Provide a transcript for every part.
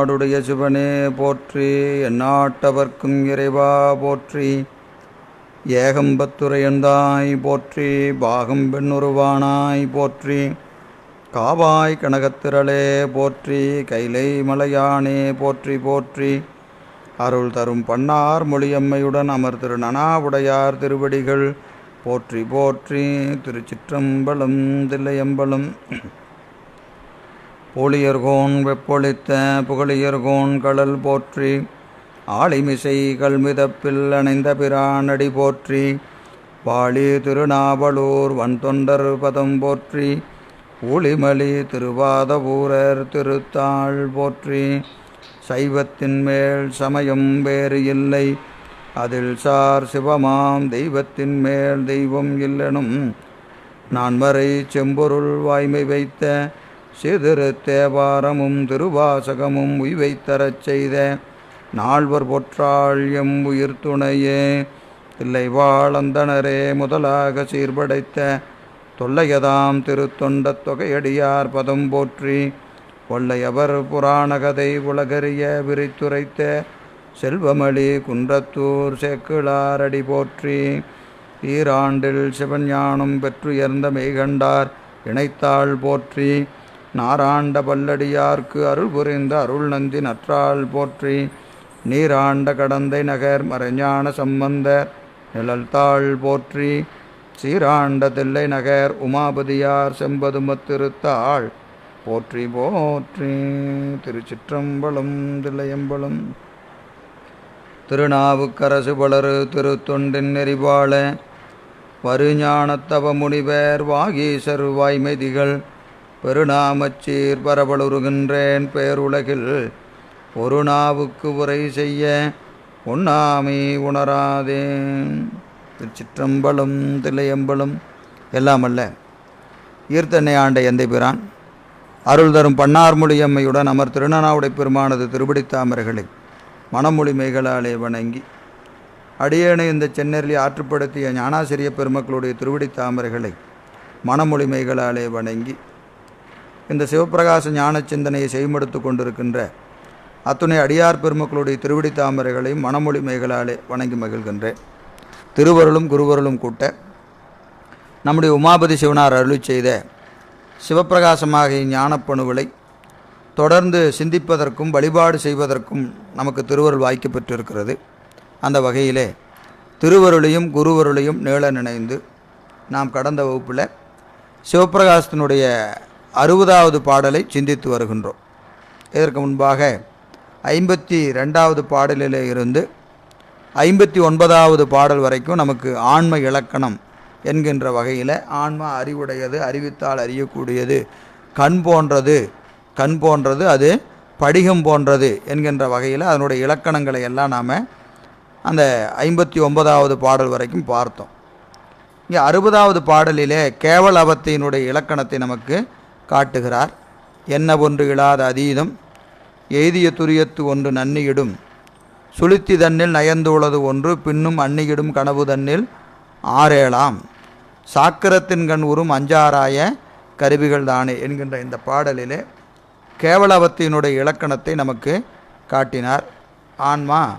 நாடுடைய சிவனே போற்றி எந்நாட்டவர்க்கும் இறைவா போற்றி. ஏகம்பத்துரையந்தாய் போற்றி பாகம் பெண்ணுருவானாய் போற்றி. காவாய் கனகத்திரளே போற்றி கைலை மலையானே போற்றி போற்றி. அருள் தரும் பன்னார் மொழியம்மையுடன் அமர் திரு நனாவுடையார் திருவடிகள். போற்றி போற்றி திருச்சிற்றம்பலம் தில்லையம்பலம். போலியர்கோன் வெப்பொழித்த புகழியர்கோன் கடல் போற்றி ஆளிமிசை கல்மிதப்பில் அணைந்த பிரானடி போற்றி பாளி திருநாவலூர் வன்தொண்டர் பதம் போற்றி ஊழிமலி திருவாதபூரர் திருத்தாள் போற்றி. சைவத்தின் மேல் சமயம் வேறு இல்லை அதில் சார் சிவமாம் தெய்வத்தின் மேல் தெய்வம் இல்லனும். நான் வரை செம்பொருள் வாய்மை வைத்த சிதிரு தேவாரமும் திருவாசகமும் உய்வைத்தரச் செய்த நால்வர் பொற்றாள் எம் உயிர் துணையே தில்லை வாழந்தனரே முதலாக சீர்படைத்த தொல்லையதாம் திருத்தொண்ட தொகையடியார் பதம் போற்றி கொள்ளையவர் புராணகதை உலகறிய விரித்துரைத்த செல்வமளி குன்றத்தூர் சேக்கிழாரடி போற்றி. ஈராண்டில் சிவஞானம் பெற்றுயர்ந்த மெய்கண்டார் இணைத்தாள் போற்றி. நாராண்ட பல்லடியார்க்கு அருள் புரிந்த அருள் நந்தி நற்றாள் போற்றி நீராண்ட கடந்தை நகர் மறைஞான சம்பந்தர் நிழல்தாள் போற்றி சீராண்ட தில்லை நகர் உமாபதியார் செம்பதுமத்திருத்தாள் போற்றி போற்றி. திருச்சிற்றம்பலம் தில்லையம்பலம். திருநாவுக்கரசு பலரு திருத்தொண்டின் நெறிவாழ பருஞானத்தவ முனிவர் வாகீசர் வாய்மைதிகள் பெருநாமச்சீர் பரவலுருகின்றேன் பேருலகில். ஒரு நாவுக்கு உரை செய்ய உண்ணாமை உணராதேன் திருச்சிற்றம்பலம் தில்லையம்பலம் எல்லாம் அல்ல. ஈர்த்தன்னை ஆண்ட எந்தை பிரான்? அருள் தரும் பன்னார்மொழியம்மையுடன் அமர் திருநாவுடை பெருமானது திருபிடித்தாமர்களை மணமொழி மேகலாலே வணங்கி அடியேனை இந்த சென்னரில் ஆற்றுப்படுத்திய ஞானாசிரிய பெருமக்களுடைய திருவிடி தாமரைகளை வணங்கி இந்த சிவப்பிரகாச ஞான சிந்தனையை செய்மடுத்து கொண்டிருக்கின்ற அத்துணை அடியார் பெருமக்களுடைய திருவிடி தாமரைகளை மணமொழி மேகலாலே வணங்கி மகிழ்கின்றேன். திருவருளும் குருவருளும் கூட்ட நம்முடைய உமாபதி சிவனார் அருளி செய்த சிவப்பிரகாசமாகிய ஞானப்பணுகளை தொடர்ந்து சிந்திப்பதற்கும் வழிபாடு செய்வதற்கும் நமக்கு திருவருள் வாய்க்க பெற்றிருக்கிறது. அந்த வகையிலே திருவருளையும் குருவருளையும் நீள நினைந்து நாம் கடந்த வகுப்பில் சிவப்பிரகாசத்தினுடைய அறுபதாவது பாடலை சிந்தித்து வருகின்றோம். இதற்கு முன்பாக ஐம்பத்தி ரெண்டாவது பாடலில் இருந்து ஐம்பத்தி ஒன்பதாவது பாடல் வரைக்கும் நமக்கு ஆன்ம இலக்கணம் என்கின்ற வகையில் ஆன்மா அறிவுடையது அறிவித்தால் அறியக்கூடியது கண் போன்றது கண் போன்றது அது படிகம் போன்றது என்கின்ற வகையில் அதனுடைய இலக்கணங்களை எல்லாம் நாம் அந்த ஐம்பத்தி ஒன்பதாவது பாடல் வரைக்கும் பார்த்தோம். இங்கே அறுபதாவது பாடலிலே கேவல இலக்கணத்தை நமக்கு காட்டுகிறார். என்ன ஒன்று இழாத அதீதம்? எய்திய துரியத்து ஒன்று நன்னியிடும். சுளுத்தி தன்னில் நயந்துள்ளது ஒன்று பின்னும் அன்னியிடும் கனவு தன்னில் ஆறேழாம். சாக்கிரத்தின் கண் உறும் அஞ்சாராய கருவிகள் தானே என்கின்ற இந்த பாடலிலே கேவலவத்தினுடைய இலக்கணத்தை நமக்கு காட்டினார். ஆன்மா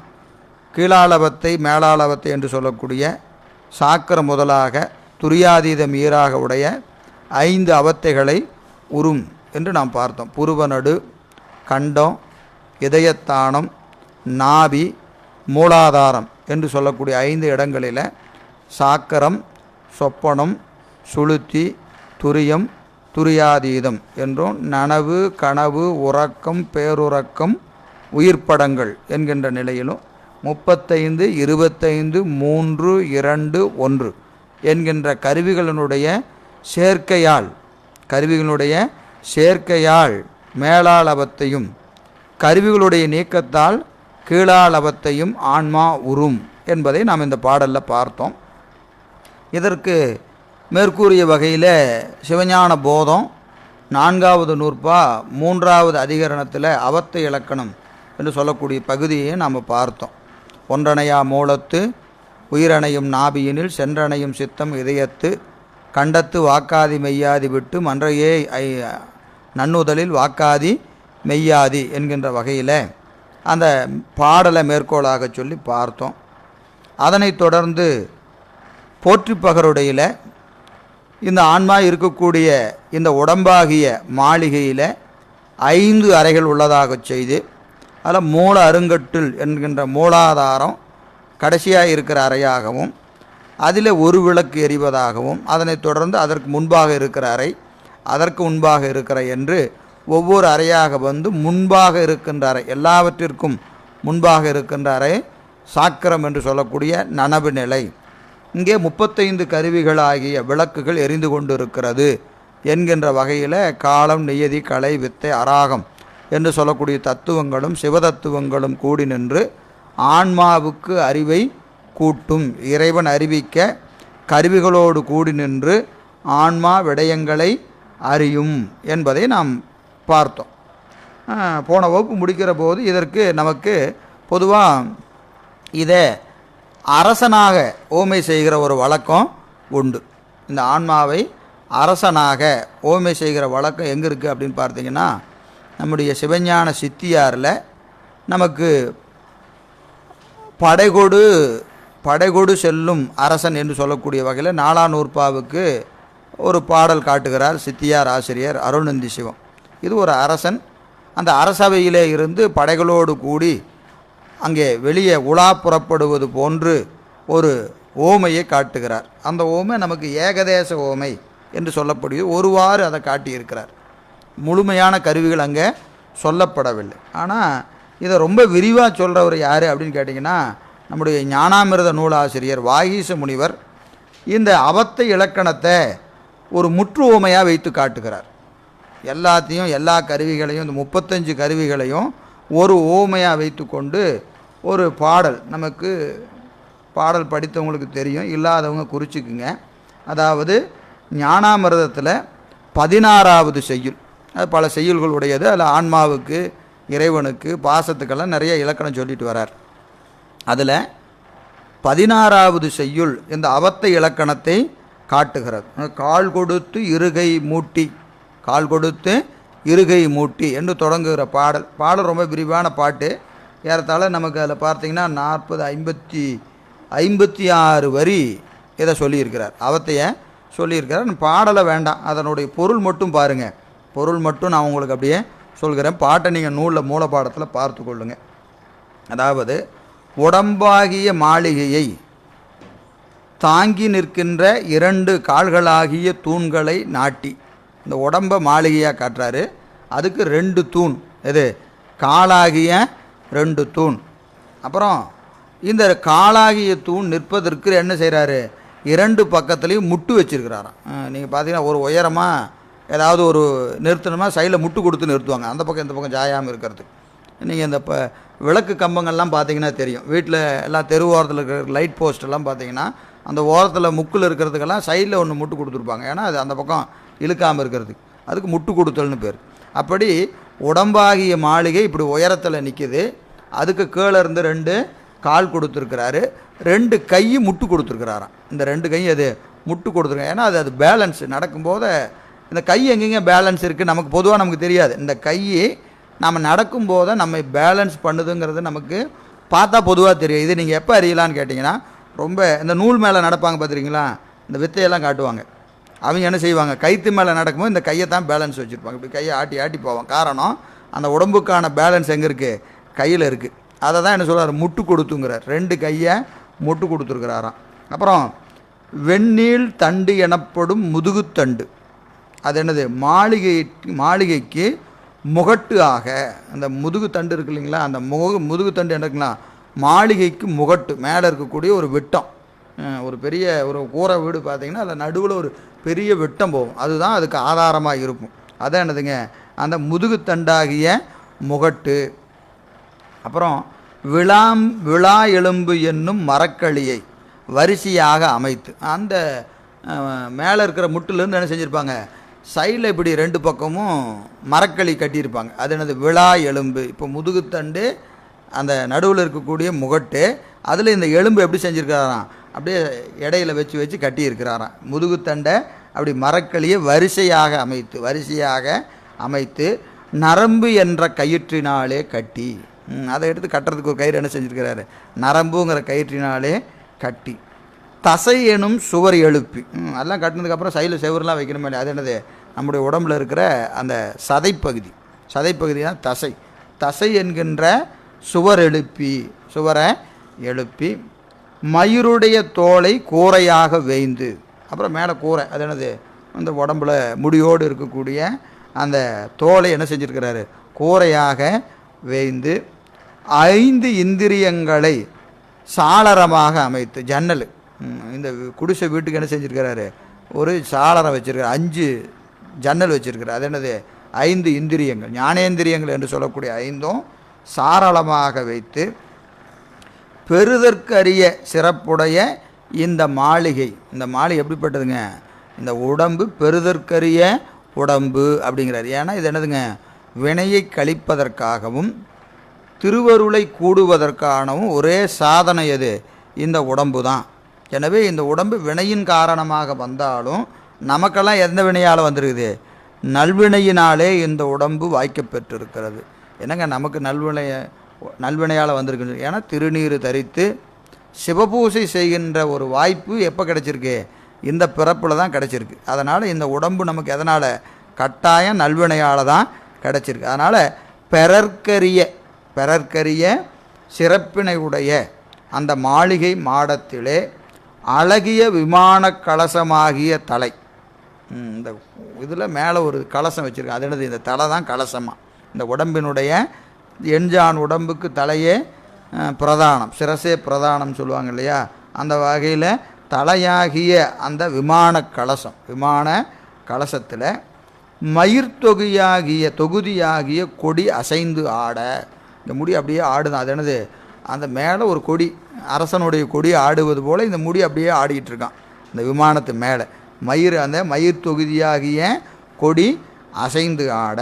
கீழாளவத்தை மேலாளவத்தை என்று சொல்லக்கூடிய சாக்கர முதலாக துரியாதீதம் ஈராக உடைய ஐந்து அவத்தைகளை உறும் என்று நாம் பார்த்தோம். புருவநடு கண்டம் இதயத்தானம் நாபி மூலாதாரம் என்று சொல்லக்கூடிய ஐந்து இடங்களில் சாக்கரம் சொப்பனம் சுளுத்தி துரியம் துரியாதீதம் என்றும் நனவு கனவு உறக்கம் பேருறக்கம் உயிர்ப்படங்கள் என்கின்ற நிலையிலும் முப்பத்தைந்து இருபத்தைந்து மூன்று இரண்டு ஒன்று என்கின்ற கருவிகளினுடைய சேர்க்கையால் கருவிகளுடைய சேர்க்கையால் மேலாளபத்தையும் கருவிகளுடைய நீக்கத்தால் கீழாளபத்தையும் ஆன்மா உறும் என்பதை நாம் இந்த பாடலில் பார்த்தோம். இதற்கு மேற்கூறிய வகையில் சிவஞான போதம் நான்காவது நூற்பா மூன்றாவது அதிகரணத்தில் அவத்தை இலக்கணம் என்று சொல்லக்கூடிய பகுதியை நாம் பார்த்தோம். ஒன்றணையா மூலத்து உயிரணையும் நாபியினில் சென்றணையும் சித்தம் இதயத்து கண்டத்து வாக்காதி மெய்யாதி விட்டு மன்றையே ஐ நன்னுதலில் வாக்காதி மெய்யாதி என்கின்ற வகையில் அந்த பாடலை மேற்கோளாக சொல்லி பார்த்தோம். அதனைத் தொடர்ந்து போற்றிப்பகருடையில் இந்த ஆன்மா இருக்கக்கூடிய இந்த உடம்பாகிய மாளிகையில் ஐந்து அறைகள் உள்ளதாகச் செய்து அதில் மூல அருங்கட்டில் என்கின்ற மூலாதாரம் கடைசியாக இருக்கிற அறையாகவும் அதில் ஒரு விளக்கு எரிவதாகவும் அதனைத் தொடர்ந்து அதற்கு முன்பாக இருக்கிற அறை அதற்கு முன்பாக இருக்கிற என்று ஒவ்வொரு அறையாக வந்து முன்பாக இருக்கின்ற அறை எல்லாவற்றிற்கும் முன்பாக இருக்கின்ற அறை சாக்கிரம் என்று சொல்லக்கூடிய நனவு நிலை. இங்கே முப்பத்தைந்து கருவிகளாகிய விளக்குகள் எரிந்து கொண்டிருக்கிறது என்கின்ற வகையில் காலம் நியதி கலை வித்தை அராகம் என்று சொல்லக்கூடிய தத்துவங்களும் சிவதத்துவங்களும் கூடி நின்று ஆன்மாவுக்கு அறிவை கூட்டும் இறைவன் அறிவிக்க கருவிகளோடு கூடி நின்று ஆன்மா விடயங்களை அறியும் என்பதை நாம் பார்த்தோம். போன வகுப்பு முடிக்கிற போது இதற்கு நமக்கு பொதுவாக இதை அரசனாக ஓமை செய்கிற ஒரு வழக்கம் உண்டு. இந்த ஆன்மாவை அரசனாக ஓமை செய்கிற வழக்கம் எங்கே இருக்குது அப்படின்னு பார்த்தீங்கன்னா நம்முடைய சிவஞான சித்தியாரில் நமக்கு படைகொடு படைகொடு செல்லும் அரசன் என்று சொல்லக்கூடிய வகையில் நாலாநூற்பாவுக்கு ஒரு பாடல் காட்டுகிறார் சித்தியார் ஆசிரியர் அருள்நந்தி சிவம். இது ஒரு அரசன். அந்த அரசவையிலே இருந்து படைகளோடு கூடி அங்கே வெளியே உலா புறப்படுவது போன்று ஒரு ஓமையை காட்டுகிறார். அந்த ஓமை நமக்கு ஏகதேச ஓமை என்று சொல்லப்படுகிறது ஒருவாறு அதை காட்டியிருக்கிறார். முழுமையான கருவிகள் அங்கே சொல்லப்படவில்லை. ஆனால் இதை ரொம்ப விரிவாக சொல்கிறவர் யார் அப்படின்னு கேட்டிங்கன்னா நம்முடைய ஞானாமிரத நூலாசிரியர் வாகீச முனிவர் இந்த அவத்தை இலக்கணத்தை ஒரு முற்றுவமையாக வைத்து காட்டுகிறார். எல்லாத்தையும் எல்லா கருவிகளையும் இந்த முப்பத்தஞ்சு கருவிகளையும் ஒரு ஓமையாக வைத்துக்கொண்டு ஒரு பாடல் நமக்கு பாடல் படித்தவங்களுக்கு தெரியும் இல்லாதவங்க குறிச்சிக்குங்க. அதாவது ஞானாமிரதத்தில் பதினாறாவது செய்யுள். அது பல செய்யுள்கள் உடையது அதில் ஆன்மாவுக்கு இறைவனுக்கு பாசத்துக்கெல்லாம் நிறைய இலக்கணம் சொல்லிட்டு வரார். அதில் பதினாறாவது செய்யுள் இந்த அவத்தை இலக்கணத்தை காட்டுகிறது. கால் கொடுத்து இருகை மூட்டி கால் கொடுத்து இருகை மூட்டி என்று தொடங்குகிற பாடல். பாடல் ரொம்ப விரிவான பாட்டு. ஏறத்தாழ நமக்கு அதில் பார்த்தீங்கன்னா நாற்பது ஐம்பத்தி ஐம்பத்தி ஆறு வரி இதை சொல்லியிருக்கிறார். அவத்தைய சொல்லியிருக்கிறார். பாடலை வேண்டாம். அதனுடைய பொருள் மட்டும் பாருங்கள் பொருள் மட்டும் நான் உங்களுக்கு அப்படியே சொல்கிறேன். பாட்டை நீங்கள் நூலில் மூலப்பாடத்தில் பார்த்து கொள்ளுங்கள் அதாவது உடம்பாகிய மாளிகையை தாங்கி நிற்கின்ற இரண்டு கால்களாகிய தூண்களை நாட்டி இந்த உடம்பை மாளிகையாக காட்டுறாரு. அதுக்கு ரெண்டு தூண். எது? காலாகிய ரெண்டு தூண். அப்புறம் இந்த காலாகிய தூண் நிற்பதற்கு என்ன செய்கிறாரு இரண்டு பக்கத்துலேயும் முட்டு வச்சுருக்கிறாராம். நீங்கள் பார்த்தீங்கன்னா ஒரு உயரமாக ஏதாவது ஒரு நிறுத்தணுமா சைடில் முட்டு கொடுத்து நிறுத்துவாங்க. அந்த பக்கம் இந்த பக்கம் ஜாயாமல் இருக்கிறதுக்கு. நீங்கள் இந்த இப்போ விளக்கு கம்பங்கள்லாம் பார்த்தீங்கன்னா தெரியும். வீட்டில் எல்லாம் தெரு ஓரத்தில் இருக்கிற லைட் போஸ்ட் எல்லாம் பார்த்தீங்கன்னா அந்த ஓரத்தில் முக்கில் இருக்கிறதுக்கெல்லாம் சைடில் ஒன்று முட்டு கொடுத்துருப்பாங்க. ஏன்னா அது அந்த பக்கம் இழுக்காமல் இருக்கிறதுக்கு. அதுக்கு முட்டு கொடுத்தல்னு பேர். அப்படி உடம்பாகிய மாளிகை இப்படி உயரத்தில் நிற்கிது அதுக்கு கீழே இருந்து ரெண்டு கால் கொடுத்துருக்கிறாரு. ரெண்டு கையும் முட்டு கொடுத்துருக்கிறாராம். இந்த ரெண்டு கையும் அது முட்டு கொடுத்துருக்காங்க ஏன்னா அது அது பேலன்ஸ் நடக்கும்போது இந்த கை எங்கெங்க பேலன்ஸ் இருக்குது நமக்கு பொதுவாக நமக்கு தெரியாது. இந்த கை நம்ம நடக்கும்போது நம்ம பேலன்ஸ் பண்ணுதுங்கிறது நமக்கு பார்த்தா பொதுவாக தெரியும். இது நீங்கள் எப்போ அறியலான்னு கேட்டிங்கன்னா ரொம்ப இந்த நூல் மேலே நடப்பாங்க பார்த்துருக்கீங்களா இந்த வித்தையெல்லாம் காட்டுவாங்க. அவங்க என்ன செய்வாங்க? கைத்து மேலே நடக்கும்போது இந்த கையை தான் பேலன்ஸ் வச்சுருப்பாங்க. இப்படி கையை ஆட்டி ஆட்டி போவாங்க. காரணம் அந்த உடம்புக்கான பேலன்ஸ் எங்கே இருக்குது கையில் இருக்குது அதை தான் என்ன சொல்கிறார் முட்டு கொடுத்துங்கிறார். ரெண்டு கையை முட்டு கொடுத்துருக்கிறாராம். அப்புறம் வெந்நீள் தண்டு எனப்படும் முதுகுத்தண்டு. அது என்னது? மாளிகை மாளிகைக்கு முகட்டு ஆக அந்த முதுகு தண்டு இருக்கு இல்லைங்களா அந்த முக முதுகு தண்டு என்ன மாளிகைக்கு முகட்டு மேலே இருக்கக்கூடிய ஒரு விட்டம். ஒரு பெரிய ஒரு கூரை வீடு பார்த்திங்கன்னா அதில் நடுவில் ஒரு பெரிய விட்டம் போகும். அதுதான் அதுக்கு ஆதாரமாக இருக்கும். அதான் என்னதுங்க அந்த முதுகு தண்டாகிய முகட்டு. அப்புறம் விழாம் விழா எலும்பு என்னும் மரக்களியை வரிசையாக அமைத்து அந்த மேலே இருக்கிற முட்டிலேருந்து என்ன செஞ்சுருப்பாங்க சைடில் இப்படி ரெண்டு பக்கமும் மரக்களி கட்டியிருப்பாங்க. அது என்னது? விழா எலும்பு. இப்போ முதுகுத்தண்டு அந்த நடுவில் இருக்கக்கூடிய முகட்டு அதில் இந்த எலும்பு எப்படி செஞ்சுருக்கிறாராம்? அப்படியே இடையில வச்சு வச்சு கட்டியிருக்கிறாராம். முதுகுத்தண்டை அப்படி மரக்களியை வரிசையாக அமைத்து வரிசையாக அமைத்து நரம்பு என்ற கயிற்றினாலே கட்டி. அதை எடுத்து கட்டுறதுக்கு ஒரு கயிறு என்ன செஞ்சுருக்கிறாரு? நரம்புங்கிற கயிற்றினாலே கட்டி. தசை எனும் சுவர் எழுப்பி. அதெல்லாம் கட்டினதுக்கப்புறம் சைடில் செவர்லாம் வைக்கணுமே இல்லையா? அது என்னது? நம்முடைய உடம்புல இருக்கிற அந்த சதைப்பகுதி. சதைப்பகுதி தான் தசை. தசை என்கின்ற சுவர் எழுப்பி சுவரை எழுப்பி மயிருடைய தோலை கூரையாக வேய்ந்து அப்புறம் மேலே கூரை அது என்னது? அந்த உடம்புல முடியோடு இருக்கக்கூடிய அந்த தோலை என்ன செஞ்சுருக்கிறாரு? கூரையாக வேய்ந்து ஐந்து இந்திரியங்களை சாளரமாக அமைத்து ஜன்னல். இந்த குடிசை வீட்டுக்கு என்ன செஞ்சுருக்கிறாரு? ஒரு சாளரம் வச்சிருக்காரு அஞ்சு ஜன்னல் வச்சுருக்கிறார். அது என்னது? ஐந்து இந்திரியங்கள் ஞானேந்திரியங்கள் என்று சொல்லக்கூடிய ஐந்தும் சாரளமாக வைத்து பெறுதற்கரிய சிறப்புடைய இந்த மாளிகை. இந்த மாளிகை எப்படிப்பட்டதுங்க? இந்த உடம்பு பெறுதற்கரிய உடம்பு அப்படிங்கிறார். ஏன்னா இது என்னதுங்க? வினையை கழிப்பதற்காகவும் திருவருளை கூடுவதற்கானவும் ஒரே சாதனை எது? இந்த உடம்பு தான் எனவே இந்த உடம்பு வினையின் காரணமாக வந்தாலும் நமக்கெல்லாம் எந்த வினையால் வந்திருக்குது? நல்வினையினாலே இந்த உடம்பு வாய்க்கப்பெற்றிருக்கிறது என்னங்க நமக்கு நல்வினைய நல்வினையால் வந்திருக்கு ஏன்னா திருநீர் தரித்து சிவபூசை செய்கின்ற ஒரு வாய்ப்பு எப்போ கிடச்சிருக்கு? இந்த பிறப்பில் தான் கிடச்சிருக்கு. அதனால் இந்த உடம்பு நமக்கு எதனால்? கட்டாயம் நல்வினையால் தான் கிடச்சிருக்கு. அதனால் பெறற்கரிய பெறற்கரிய சிறப்பினை உடைய அந்த மாளிகை மாடத்திலே அழகிய விமான கலசமாகிய தலை. இந்த இதில் மேலே ஒரு கலசம் வச்சுருக்கேன் அது என்னது? இந்த தலை தான் கலசமாக இந்த உடம்பினுடைய எண்ஜான் உடம்புக்கு தலையே பிரதானம். சிரசே பிரதானம் சொல்லுவாங்க இல்லையா? அந்த வகையில் தலையாகிய அந்த விமான கலசம். விமான கலசத்தில் மயிர்த்தொகையாகிய தொகுதியாகிய கொடி அசைந்து ஆட. இந்த முடி அப்படியே ஆடுதான். அது என்னது? அந்த மேலே ஒரு கொடி அரசனுடைய கொடி ஆடுவது போல் இந்த முடி அப்படியே ஆடிக்கிட்டு இருக்கான். இந்த விமானத்து மேலே. மயிர் அந்த மயிர் தொகுதியாகிய கொடி அசைந்து ஆட.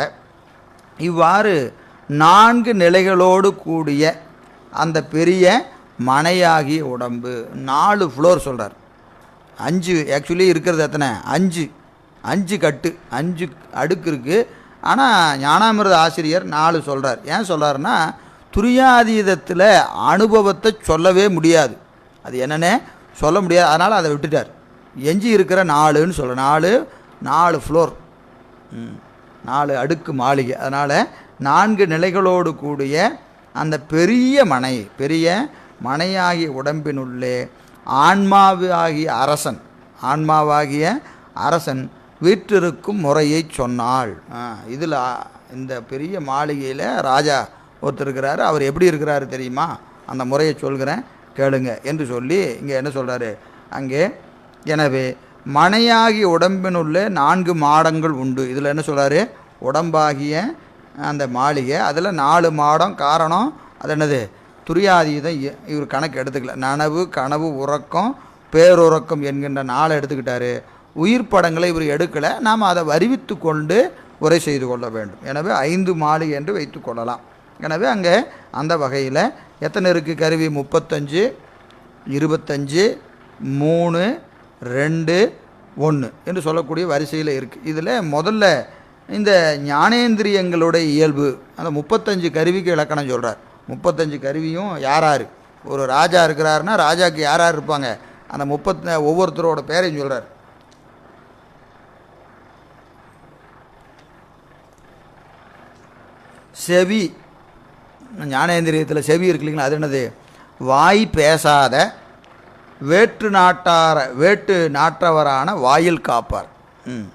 இவ்வாறு நான்கு நிலைகளோடு கூடிய அந்த பெரிய மனையாகிய உடம்பு. நாலு ஃப்ளோர் சொல்கிறார் அஞ்சு ஆக்சுவலி இருக்கிறது எத்தனை? அஞ்சு. அஞ்சு கட்டு அஞ்சு அடுக்கு இருக்குது ஆனால் ஞானாமிரத ஆசிரியர் நாலு சொல்கிறார் ஏன் சொல்கிறாருன்னா துரியாதீதத்தில் அனுபவத்தை சொல்லவே முடியாது. அது என்னென்ன சொல்ல முடியாது. அதனால் அதை விட்டுட்டார். எஞ்சி இருக்கிற நாலுன்னு சொல்ல நாலு நாலு ஃப்ளோர் ம், நாலு அடுக்கு மாளிகை. அதனால் நான்கு நிலைகளோடு கூடிய அந்த பெரிய மனை பெரிய மனையாகிய உடம்பினுள்ளே ஆன்மாவாகிய அரசன் ஆன்மாவாகிய அரசன் வீற்றிருக்கும் முறையை சொன்னாள். இதில் இந்த பெரிய மாளிகையில் ராஜா ஒருத்தர் இருக்கிறாரு அவர் எப்படி இருக்கிறாரு தெரியுமா? அந்த முறையை சொல்கிறேன் கேளுங்க என்று சொல்லி இங்கே என்ன சொல்கிறாரு அங்கே எனவே மனையாகி உடம்பினுள்ளே நான்கு மாடங்கள் உண்டு. இதில் என்ன சொல்கிறாரு உடம்பாகிய அந்த மாளிகை அதில் நாலு மாடம். காரணம் அது என்னது? துரியாதீதம். இ- இவர் கணக்கு எடுத்துக்கல. நனவு கனவு உறக்கம் பேருறக்கம் என்கின்ற நாளை எடுத்துக்கிட்டாரு. உயிர் படங்களை இவர் எடுக்கலை. நாம் அதை வருவித்து கொண்டு உரை செய்து கொள்ள வேண்டும். எனவே ஐந்து மாளிகை என்று வைத்து கொள்ளலாம். எனவே அங்கே அந்த வகையில் எத்தனை இருக்குது? கருவி முப்பத்தஞ்சு இருபத்தஞ்சு மூணு ரெண்டு ஒன்று என்று சொல்லக்கூடிய வரிசையில் இருக்குது இதில் முதல்ல இந்த ஞானேந்திரியங்களுடைய இயல்பு அந்த முப்பத்தஞ்சு கருவிக்கு இலக்கணம் சொல்கிறார் முப்பத்தஞ்சு கருவியும் யார் யார் ஒரு ராஜா இருக்கிறாருன்னா ராஜாக்கு யார் யார் இருப்பாங்க? அந்த முப்பத் ஒவ்வொருத்தரோட பேரையும் சொல்கிறார் செவி ஞானேந்திரியத்தில் செவி இருக்கு இல்லைங்களா அது என்னது? வாய் பேசாத வேற்று நாட்டார வேற்று நாட்டவரான வாயில் காப்பார். ம்.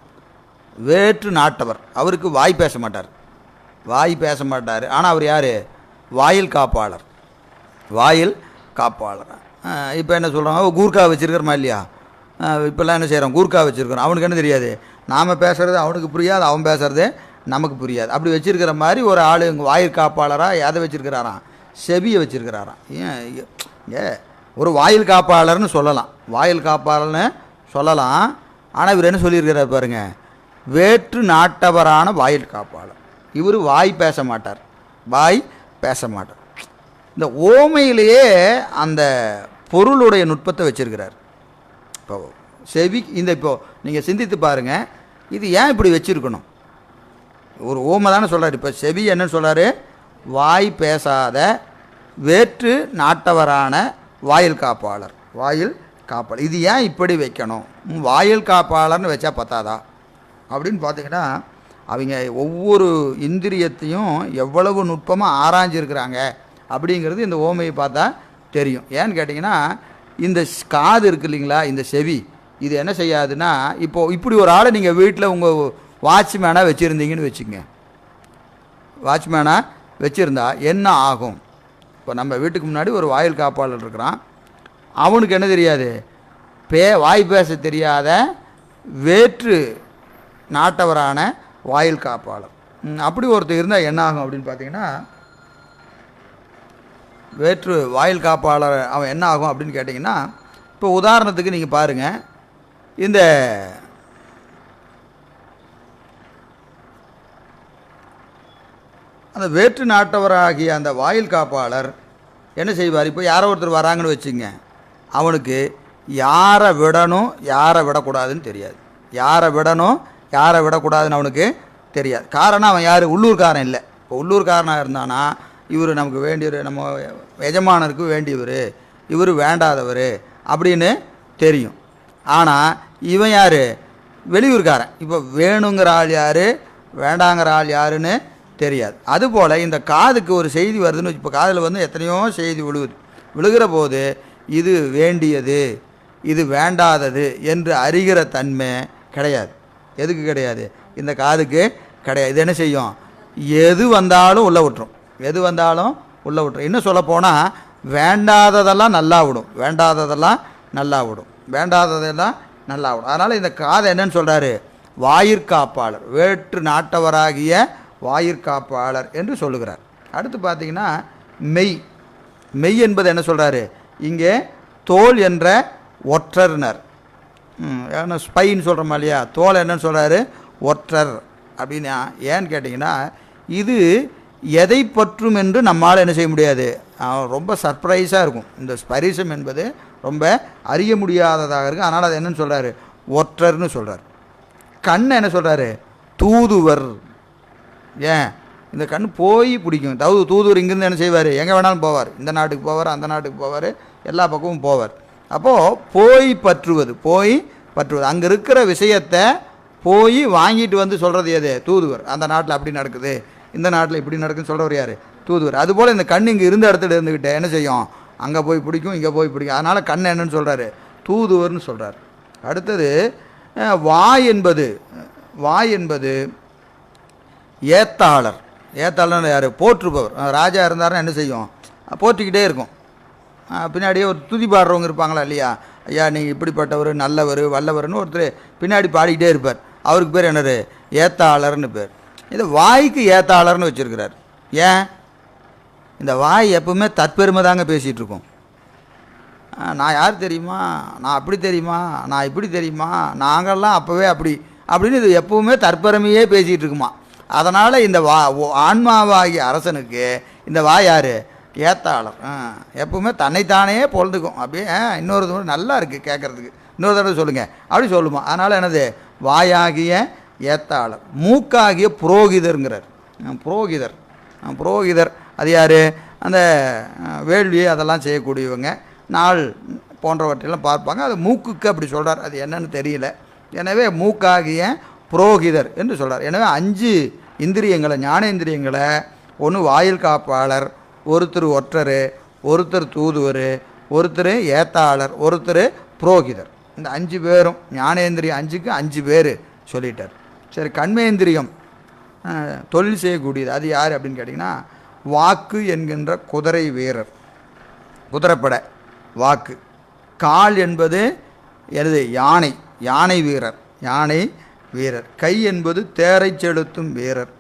வேற்று நாட்டவர். அவருக்கு வாய் பேச மாட்டார். வாய் பேச மாட்டார். ஆனால் அவர் யார்? வாயில் காப்பாளர். வாயில் காப்பாளர். இப்போ என்ன சொல்கிறாங்க கூர்க்கா வச்சுருக்கிறோமா இல்லையா? இப்போல்லாம் என்ன செய்கிறோம் கூர்க்கா வச்சுருக்கிறோம். அவனுக்கு என்ன தெரியாது? நாம் பேசுகிறது அவனுக்கு புரியாது அவன் பேசுறது நமக்கு புரியாது. அப்படி வச்சுருக்கிற மாதிரி ஒரு ஆள் இங்கே வாயில் காப்பாளராக எதை வச்சுருக்கிறாராம் செவியை வச்சுருக்கிறாராம் ஏன் ஏ ஒரு வாயில் காப்பாளர்னு சொல்லலாம். வாயில் காப்பாளர்னு சொல்லலாம். ஆனால் இவர் என்ன சொல்லியிருக்கிறார் பாருங்கள் வேற்று நாட்டவரான வாயில் காப்பாளர். இவர் வாய் பேச மாட்டார். வாய் பேச மாட்டார். இந்த ஓமையிலேயே அந்த பொருளுடைய நுட்பத்தை வச்சிருக்கிறார். இப்போ செவி இந்த இப்போ நீங்கள் சிந்தித்து பாருங்கள் இது ஏன் இப்படி வச்சுருக்கணும்? ஒரு ஓமை தானே சொல்கிறார் இப்போ செவி என்னன்னு சொல்கிறாரு வாய் பேசாத வேற்று நாட்டவரான வாயில் காப்பாளர். வாயில் காப்பாளர். இது ஏன் இப்படி வைக்கணும்? வாயில் காப்பாளர்னு வச்சா பத்தாதா? அப்படின்னு பார்த்தீங்கன்னா அவங்க ஒவ்வொரு இந்திரியத்தையும் எவ்வளவு நுட்பமாக ஆராய்ஞ்சிருக்கிறாங்க அப்படிங்கிறது இந்த ஓமையை பார்த்தா தெரியும். ஏன்னு கேட்டிங்கன்னா இந்த ஸ்- காது இருக்கு இல்லைங்களா? இந்த செவி. இது என்ன செய்யாதுன்னா இப்போது இப்படி ஒரு ஆளை நீங்கள் வீட்டில் உங்கள் வாட்ச்மேனாக வச்சுருந்தீங்கன்னு வச்சுங்க. வாட்ச்மேனாக வச்சுருந்தா என்ன ஆகும்? இப்போ நம்ம வீட்டுக்கு முன்னாடி ஒரு வாயில் காப்பாளர் இருக்கிறான். அவனுக்கு என்ன தெரியாது? பே வாய் பேச தெரியாத வேற்று நாட்டவரான வாயில் காப்பாளர். அப்படி ஒருத்தர் இருந்தால் என்ன ஆகும் அப்படின்னு பார்த்தீங்கன்னா வேற்று வாயில் காப்பாளர் அவன் என்ன ஆகும் அப்படின்னு கேட்டிங்கன்னா இப்போ உதாரணத்துக்கு நீங்கள் பாருங்கள் இந்த அந்த வேற்று நாட்டவராகிய அந்த வாயில் காப்பாளர் என்ன செய்வார்? இப்போ யாரோ ஒருத்தர் வராங்கன்னு வச்சுங்க. அவனுக்கு யாரை விடணும் யாரை விடக்கூடாதுன்னு தெரியாது. யாரை விடணும் யாரை விடக்கூடாதுன்னு அவனுக்கு தெரியாது. காரணம் அவன் யார்? உள்ளூர்காரன் இல்லை. இப்போ உள்ளூர்காரனாக இருந்தானா இவர் நமக்கு வேண்டியவர் நம்ம எஜமானருக்கு வேண்டியவர் இவர் வேண்டாதவர் அப்படின்னு தெரியும். ஆனால் இவன் யார்? வெளியூர்காரன். இப்போ வேணுங்கிற ஆள் யார்? வேண்டாங்கிற ஆள் யாருன்னு தெரியாது. அதுபோல் இந்த காதுக்கு ஒரு செய்தி வருதுன்னு இப்போ காதில் வந்து எத்தனையோ செய்தி விழுகுது. விழுகிற போது இது வேண்டியது இது வேண்டாதது என்று அறிகிற தன்மை கிடையாது. எதுக்கு கிடையாது? இந்த காதுக்கு கிடையாது. இது என்ன செய்யும்? எது வந்தாலும் உள்ளே விட்டுரும். எது வந்தாலும் உள்ளே விட்டுரும். இன்னும் சொல்லப்போனால் வேண்டாததெல்லாம் நல்லா விடும். வேண்டாததெல்லாம் நல்லா விடும். வேண்டாததெல்லாம் நல்லா விடும். அதனால் இந்த காதை என்னன்னு சொல்கிறாரு வாயிற்காப்பாளர். வேற்று நாட்டவராகிய வாயிற்காப்பாளர் என்று சொல்லுகிறார். அடுத்து பார்த்தீங்கன்னா மெய். மெய் என்பது என்ன சொல்கிறாரு இங்கே தோல் என்ற ஒற்றர்னர். ஏன்னா ஸ்பைன்னு சொல்கிறோமா இல்லையா? தோல் என்னன்னு சொல்கிறாரு ஒற்றர். அப்படின்னா ஏன்னு கேட்டிங்கன்னா இது எதை பற்றும் என்று நம்மால் என்ன செய்ய முடியாது? ரொம்ப சர்ப்ரைஸாக இருக்கும். இந்த ஸ்பரிசம் என்பது ரொம்ப அறிய முடியாததாக இருக்கும். அதனால் அது என்னன்னு சொல்கிறாரு ஒற்றர்னு சொல்கிறார் கண் என்ன சொல்கிறாரு தூதுவர். ஏன்? இந்த கண் போய் பிடிக்கும். தூது தூதுவர் இங்கேருந்து என்ன செய்வார்? எங்கே வேணாலும் போவார். இந்த நாட்டுக்கு போவார் அந்த நாட்டுக்கு போவார் எல்லா பக்கமும் போவார். அப்போது போய் பற்றுவது போய் பற்றுவது. அங்கே இருக்கிற விஷயத்தை போய் வாங்கிட்டு வந்து சொல்கிறது எது? தூதுவர். அந்த நாட்டில் அப்படி நடக்குது. இந்த நாட்டில் இப்படி நடக்குதுன்னு சொல்கிறவர் யார்? தூதுவர். அதுபோல் இந்த கண் இங்கே இருந்த இடத்துல இருந்துக்கிட்டு என்ன செய்யும்? அங்கே போய் பிடிக்கும் இங்கே போய் பிடிக்கும். அதனால் கண் என்னன்னு சொல்கிறாரு தூதுவர்னு சொல்கிறார் அடுத்தது வாய் என்பது வாய் என்பது ஏத்தாளர். ஏத்தாளர் யார்? போற்றுபவர். ராஜா இருந்தாருன்னா என்ன செய்யும்? போற்றிக்கிட்டே இருக்கும். பின்னாடியே ஒரு துதி பாடுறவங்க இருப்பாங்களா இல்லையா? ஐயா நீங்கள் இப்படிப்பட்டவர் நல்லவர் வல்லவர்னு ஒருத்தர் பின்னாடி பாடிக்கிட்டே இருப்பார். அவருக்கு பேர் என்னது? ஏத்தாளர்னு பேர். இது வாய்க்கு ஏத்தாளர்னு வச்சுருக்கிறார். ஏன்? இந்த வாய் எப்பவுமே தற்பெருமை தாங்க பேசிகிட்டு நான் யார் தெரியுமா? நான் அப்படி தெரியுமா? நான் இப்படி தெரியுமா? நாங்கள்லாம் அப்போவே அப்படி. அப்படின்னு இது எப்பவுமே தற்பெருமையே பேசிகிட்டு இருக்குமா? அதனால் இந்த வா ஆன்மாவாகி ஆன்மாவாகிய அரசனுக்கு இந்த வா யார்? ஏத்தாளர் எப்பவுமே தன்னைத்தானே பொழுதுக்கும் அப்படியே ஆ, இன்னொரு தடவை நல்லா இருக்குது கேட்குறதுக்கு இன்னொரு தடவை சொல்லுங்கள் அப்படி சொல்லுமா. அதனால் என்னது? வாயாகிய ஏத்தாளர் மூக்காகிய புரோகிதருங்கிறார். புரோகிதர். புரோகிதர். அது யார்? அந்த வேள்வி அதெல்லாம் செய்யக்கூடியவங்க. நாள் போன்றவற்றையெல்லாம் பார்ப்பாங்க. அது மூக்குக்கு அப்படி சொல்கிறார் அது என்னன்னு தெரியல. எனவே மூக்காகிய புரோகிதர் என்று சொல்கிறார் எனவே அஞ்சு இந்திரியங்களை ஞானேந்திரியங்களை ஒன்று வாயில் காப்பாளர் ஒருத்தர் ஒற்றர் ஒருத்தர் தூதுவர் ஒருத்தர் ஏத்தாளர் ஒருத்தர் புரோகிதர். இந்த அஞ்சு பேரும் ஞானேந்திரியம் அஞ்சுக்கு அஞ்சு பேர் சொல்லிட்டார். சரி கண்மேந்திரியம் தொழில் செய்யக்கூடியது அது யார் அப்படின்னு கேட்டிங்கன்னா வாக்கு என்கின்ற குதிரை வீரர். குதிரைப்படை வாக்கு. கால் என்பது எனது யானை யானை வீரர். யானை வீரர். கை என்பது தேரை செலுத்தும் வீரர்.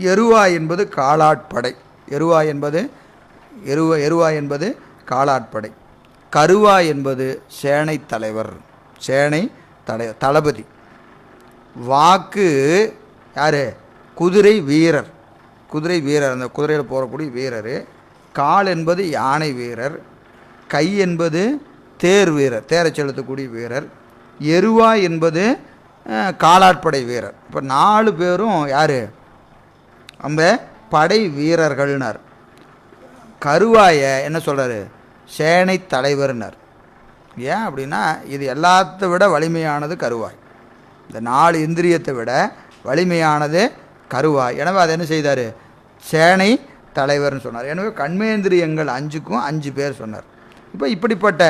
எருவா என்பது காலாட்படை. எருவா என்பது எருவ எருவா என்பது காலாட்படை. கருவா என்பது சேனை தலைவர். சேனை தலை தளபதி. வாக்கு யார்? குதிரை வீரர். குதிரை வீரர். அந்த குதிரையில் போகக்கூடிய வீரர். கால் என்பது யானை வீரர். கை என்பது தேர் வீரர். தேரை செலுத்தக்கூடிய வீரர். எருவா என்பது காலாட்படை வீரர். இப்போ நாலு பேரும் யார்? அந்த படை வீரர்கள்னர். கருவாயை என்ன சொல்கிறாரு சேனை தலைவர்னர். ஏன் அப்படின்னா இது எல்லாத்தை விட வலிமையானது கருவாய். இந்த நாலு இந்திரியத்தை விட வலிமையானது கருவாய். எனவே அதை என்ன செய்தார்? சேனை தலைவர்னு சொன்னார். எனவே கண்மேந்திரியங்கள் அஞ்சுக்கும் அஞ்சு பேர் சொன்னார். இப்போ இப்படிப்பட்ட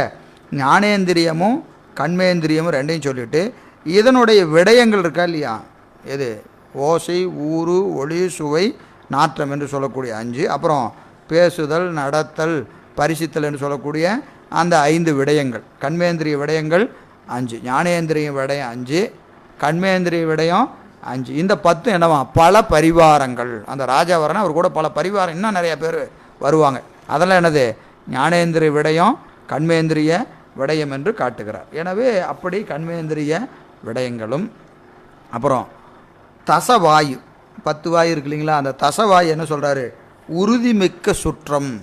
ஞானேந்திரியமும் கண்மேந்திரியமும் ரெண்டையும் சொல்லிவிட்டு இதனுடைய விடயங்கள் இருக்கா இல்லையா? எது? ஓசை ஊறு ஒளி சுவை நாற்றம் என்று சொல்லக்கூடிய அஞ்சு அப்புறம் பேசுதல் நடத்தல் பரிசித்தல் என்று சொல்லக்கூடிய அந்த ஐந்து விடயங்கள். கண்மேந்திரிய விடயங்கள் அஞ்சு ஞானேந்திரிய விடயம் அஞ்சு கண்மேந்திரிய விடயம் அஞ்சு. இந்த பத்து என்னவா? பல பரிவாரங்கள். அந்த ராஜா வரனா அவர் கூட பல பரிவாரம் இன்னும் நிறையா பேர் வருவாங்க. அதெல்லாம் என்னது? ஞானேந்திரிய விடயம் கண்மேந்திரிய விடயம் என்று காட்டுகிறார். எனவே அப்படி கண்மேந்திரிய விடயங்களும் அப்புறம் தசவாயு பத்து வாயு இருக்கு இல்லைங்களா? அந்த தசவாயு என்ன சொல்கிறாரு உறுதிமிக்க சுற்றம்.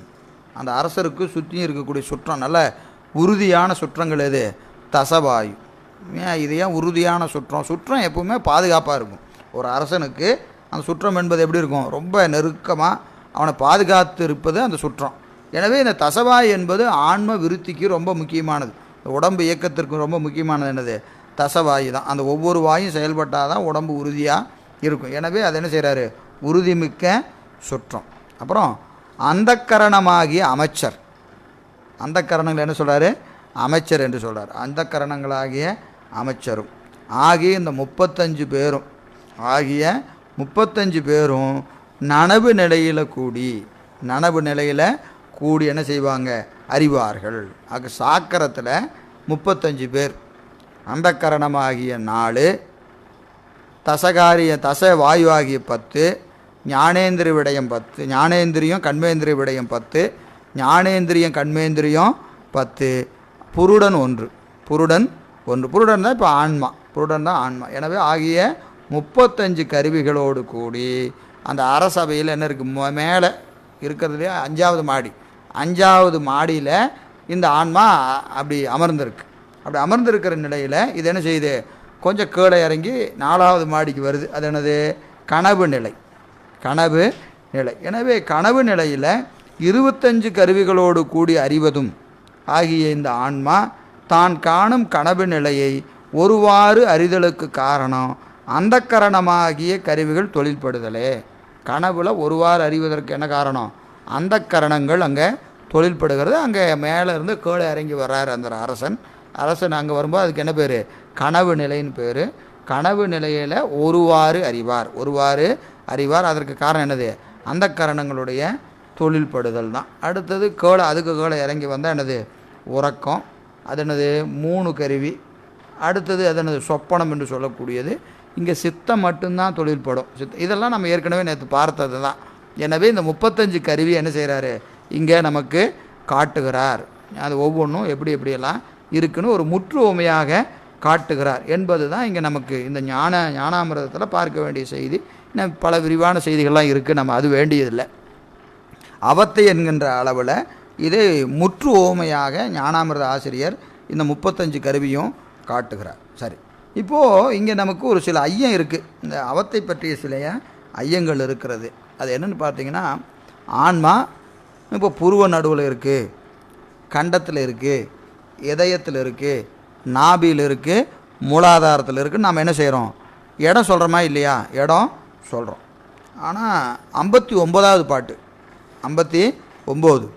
அந்த அரசருக்கு சுற்றியும் இருக்கக்கூடிய சுற்றம் நல்ல உறுதியான சுற்றங்கள் எது? தசவாயு. ஏன் இது ஏன் உறுதியான சுற்றம்? சுற்றம் எப்பவுமே பாதுகாப்பாக இருக்கும். ஒரு அரசனுக்கு அந்த சுற்றம் என்பது எப்படி இருக்கும்? ரொம்ப நெருக்கமாக அவனை பாதுகாத்து இருப்பது அந்த சுற்றம். எனவே இந்த தசவாய் என்பது ஆன்ம விருத்திக்கு ரொம்ப முக்கியமானது. உடம்பு இயக்கத்திற்கு ரொம்ப முக்கியமானது என்னது? தசவாயு தான். அந்த ஒவ்வொரு வாயும் செயல்பட்டால் தான் உடம்பு உறுதியாக இருக்கும். எனவே அது என்ன செய்கிறாரு உறுதிமிக்க சுற்றம். அப்புறம் அந்தக்கரணமாகிய அமைச்சர். அந்தக்கரணங்கள் என்ன சொல்கிறாரு அமைச்சர் என்று சொல்கிறார் அந்தக்கரணங்களாகிய அமைச்சரும். ஆகிய இந்த முப்பத்தஞ்சு பேரும் ஆகிய முப்பத்தஞ்சு பேரும் நனவு நிலையில் கூடி நனவு நிலையில் கூடி என்ன செய்வாங்க? அறிவார்கள். ஆக சாக்கரத்தில் முப்பத்தஞ்சு பேர். அந்தக்கரணமாகிய நாலு தசகாரிய தச வாயு ஆகிய பத்து ஞானேந்திர விடயம் பத்து ஞானேந்திரியம் கண்மேந்திரிய விடயம் பத்து ஞானேந்திரியம் கண்மேந்திரியம் பத்து. புருடன் ஒன்று. புருடன் ஒன்று. புருடன் தான் இப்போ ஆன்மா. புருடன் தான் ஆன்மா. எனவே ஆகிய முப்பத்தஞ்சு கருவிகளோடு கூடி அந்த அரசபையில் என்ன இருக்குது மேலே இருக்கிறதுலே அஞ்சாவது மாடி. அஞ்சாவது மாடியில் இந்த ஆன்மா அப்படி அமர்ந்திருக்கு. அப்படி அமர்ந்திருக்கிற நிலையில் இது என்ன செய்யுது? கொஞ்சம் கீழே இறங்கி நாலாவது மாடிக்கு வருது. அது என்னது? கனவு நிலை. கனவு நிலை. எனவே கனவு நிலையில் இருபத்தஞ்சு கருவிகளோடு கூடி அறிவதும் ஆகிய இந்த ஆன்மா தான் காணும் கனவு நிலையை ஒருவாறு அறிதலுக்கு காரணம் அந்த கரணமாகிய கருவிகள் தொழில்படுதலே. கனவுல ஒருவாறு அறிவதற்கு என்ன காரணம்? அந்த கரணங்கள் அங்கே தொழில்படுகிறது. அங்கே மேலே இருந்து கீழே இறங்கி வர்றார் அந்த அரசன். அரசன் அங்கே வரும்போது அதுக்கு என்ன பேர்? கனவு நிலைன்னு பேர். கனவு நிலையில் ஒருவாறு அறிவார். ஒருவாறு அறிவார். அதற்கு காரணம் என்னது? அந்த கரணங்களுடைய தொழில்படுதல் தான். அடுத்தது கேளை அதுக்கு கேளை இறங்கி வந்தால் என்னது? உறக்கம். அது என்னது? மூணு கருவி. அடுத்தது அது என்னது? சொப்பனம் என்று சொல்லக்கூடியது. இங்கே சித்தம் மட்டும்தான் தொழில்படும். சித்த இதெல்லாம் நம்ம ஏற்கனவே நேற்று பார்த்தது தான். எனவே இந்த முப்பத்தஞ்சு கருவி என்ன செய்கிறாரு? இங்கே நமக்கு காட்டுகிறார். அது ஒவ்வொன்றும் எப்படி எப்படியெல்லாம் இருக்குன்னு ஒரு முற்றுவமையாக காட்டுகிறார். என்பது தான் இங்கே நமக்கு இந்த ஞான ஞானாமிரதத்தில் பார்க்க வேண்டிய செய்தி. இன்னும் பல விரிவான செய்திகள்லாம் இருக்குது நம்ம அது வேண்டியதில்லை. அவத்தை என்கின்ற அளவில் இதை முற்று ஓமையாக ஞானாமிரத ஆசிரியர் இந்த முப்பத்தஞ்சு கருவியும் காட்டுகிறார். சரி. இப்போது இங்கே நமக்கு ஒரு சில ஐயம் இருக்குது இந்த அவத்தை பற்றிய சில ஐயங்கள் இருக்கிறது. அது என்னென்னு பார்த்தீங்கன்னா ஆன்மா இப்போ புருவ நடுவில் இருக்குது கண்டத்தில் இருக்குது இதயத்தில் இருக்குது நாபியில் இருக்குது மூலாதாரத்தில் இருக்குது நாம் என்ன செய்கிறோம் இடம் சொல்கிறோமா இல்லையா? இடம் சொல்கிறோம் ஆனால் ஐம்பத்தி ஒம்பதாவது பாட்டு ஐம்பத்தி ஒம்பது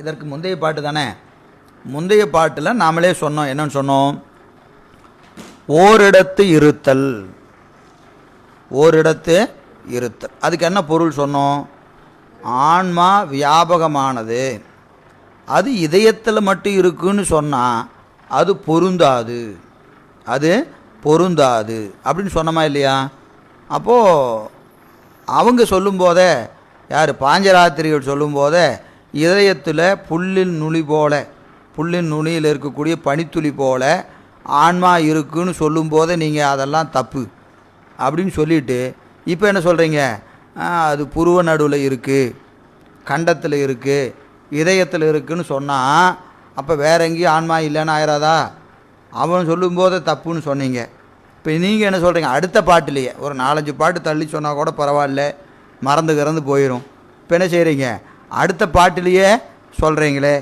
இதற்கு முந்தைய பாட்டு தானே? முந்தைய பாட்டில் நாமளே சொன்னோம் என்னன்னு சொன்னோம்? ஓரிடத்து இருத்தல். ஓரிடத்து இருத்தல். அதுக்கு என்ன பொருள் சொன்னோம்? ஆன்மா வியாபகமானது. அது இதயத்தில் மட்டும் இருக்குன்னு சொன்னால் அது பொருந்தாது. அது பொருந்தாது. அப்படின்னு சொன்னோமா இல்லையா? அப்போது அவங்க சொல்லும்போதே யார்? பாஞ்சராத்திரிகள் சொல்லும்போதே இதயத்தில் புல்லின் நுனி போல புல்லின் நுனியில் இருக்கக்கூடிய பனித்துளி போல ஆன்மா இருக்குன்னு சொல்லும்போதே நீங்கள் அதெல்லாம் தப்பு. அப்படின்னு சொல்லிட்டு இப்போ என்ன சொல்கிறீங்க அது புருவ நடுவில் இருக்குது கண்டத்தில் இருக்குது இதயத்தில் இருக்குதுன்னு சொன்னால் அப்போ வேற எங்கேயும் ஆன்மா இல்லைன்னு ஆயிராதா? அவன் சொல்லும்போது தப்புன்னு சொன்னீங்க. இப்போ நீங்கள் என்ன சொல்கிறீங்க அடுத்த பாட்டுலேயே ஒரு நாலஞ்சு பாட்டு தள்ளி சொன்னால் கூட பரவாயில்ல மறந்து கிறந்து போயிடும் இப்போ என்ன செய்கிறீங்க அடுத்த பாட்டிலேயே சொல்கிறீங்களே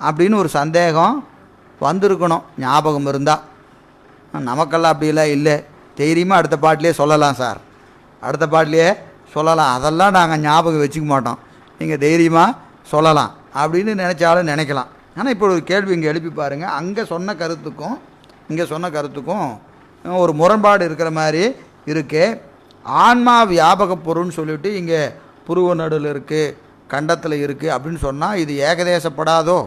அப்படின்னு ஒரு சந்தேகம் வந்திருக்கணும் ஞாபகம் இருந்தால் நமக்கெல்லாம் அப்படிலாம் இல்லை. தைரியமாக அடுத்த பாட்டிலே சொல்லலாம் சார். அடுத்த பாட்டிலே சொல்லலாம். அதெல்லாம் நாங்கள் ஞாபகம் வச்சுக்க மாட்டோம். நீங்கள் தைரியமாக சொல்லலாம் அப்படின்னு நினச்சாலும் நினைக்கலாம். ஆனால் இப்போ ஒரு கேள்வி இங்கே எழுப்பி பாருங்கள் அங்கே சொன்ன கருத்துக்கும் இங்கே சொன்ன கருத்துக்கும் ஒரு முரண்பாடு இருக்கிற மாதிரி இருக்கு. ஆன்மா வியாபக பொருள்னு சொல்லிட்டு இங்கே புருவ நடுவில் இருக்குது கண்டத்தில் இருக்குது அப்படின்னு சொன்னால் இது ஏகதேசப்படாதோ?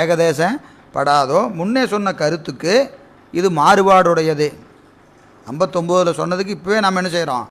ஏகதேசம் படாதோ முன்னே சொன்ன கருத்துக்கு இது மாறுபாடுடையது. ஐம்பத்தொம்போதில் சொன்னதுக்கு இப்போவே நம்ம என்ன செய்கிறோம்